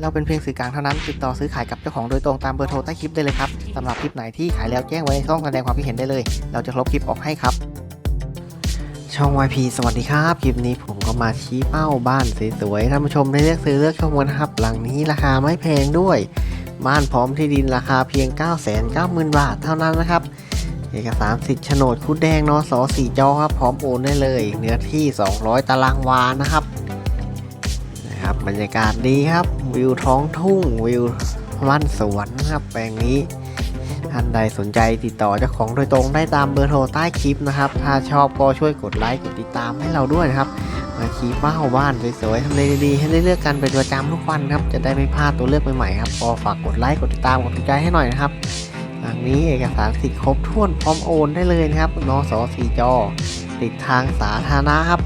เราเป็นเพียงสื่อกลางเท่านั้น ติดต่อซื้อขายกับเจ้าของโดยตรงตามเบอร์โทรใต้คลิปได้เลยครับสำหรับคลิปไหนที่ขายแล้วแจ้งไว้ในช่องแสดงความคิดเห็นได้เลย เราจะลบคลิปออกให้ครับ ช่อง YP สวัสดีครับ คลิปนี้ผมก็มาชี้เป้าบ้านสวยๆท่านผู้ชมได้เลือกซื้อเลือกชมกันะครับ หลังนี้ราคาไม่แพงด้วย บ้านพร้อมที่ดินราคาเพียง 990,000 บาทเท่านั้นนะครับเอกสารสิทธิ์โฉนดคุดแดงนอสสี่จอครับ พร้อมโอนได้เลย เนื้อที่ 200 ตารางวานะครับ ครับบรรยากาศดีครับ วิวท้องทุ่งวิวบ้านสวนนะครับแปลงนี้ท่านใดสนใจติดต่อเจ้าของโดยตรงได้ตามเบอร์โทรใต้คลิปนะครับ ถ้าชอบก็ช่วยกดไลค์กดติดตามให้เราด้วยนะครับ มาขี่เป้าบ้านสวยๆทำเลดีๆให้ได้เลือกกันเป็นประจำทุกวันครับ จะได้ไม่พลาดตัวเลือกใหม่ๆครับก็ฝากกดไลค์กดติดตามกดถูกใจให้หน่อยนะครับ หลังนี้เอกสารสิทธิ์ครบถ้วนพร้อมโอนได้เลยนะครับนสสีจอติดทางสาธารณะครับ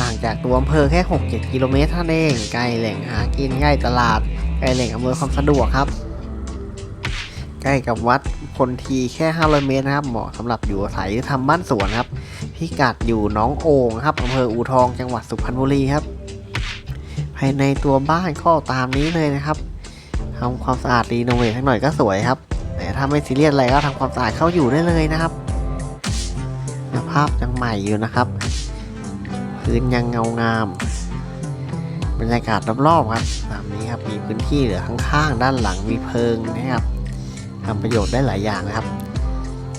ห่างจากตัวอำเภอแค่ 6-7 กิโลเมตรเท่านั้นเองใกล้แหล่งหากินใกล้ตลาดใกล้แหล่งอำนวยความสะดวกครับ ใกล้กับวัดคนทีแค่ 500 เมตรนะครับเหมาะสำหรับอยู่อาศัยหรือทำบ้านสวนครับพิกัดอยู่น้องโอ่งครับอำเภออูทองจังหวัดสุพรรณบุรีครับ ภายในตัวบ้านก็ตามนี้เลยนะครับทำความสะอาดรีโนเวทให้หน่อยก็สวยครับ แต่ถ้าไม่ซีเรียสอะไรก็ทำความสะอาดเข้าอยู่ได้เลยนะครับภาพยังใหม่อยู่นะครับ พื้นยังเงางาม บรรยากาศรอบๆครับตามนี้ครับมีพื้นที่เหลือข้างๆ ด้านหลังมีเพิงนะครับทำประโยชน์ได้หลายอย่างนะครับ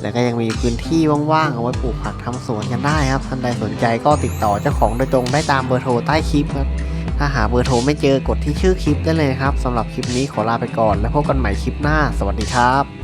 แล้วก็ยังมีพื้นที่ว่างๆเอาไว้ปลูกผักทำสวนกันได้ครับท่านใดสนใจก็ติดต่อเจ้าของโดยตรงได้ตามเบอร์โทรใต้คลิปครับถ้าหาเบอร์โทรไม่เจอกดที่ชื่อคลิปได้เลยครับสำหรับคลิปนี้ขอลาไปก่อน แล้วพบกันใหม่คลิปหน้า สวัสดีครับ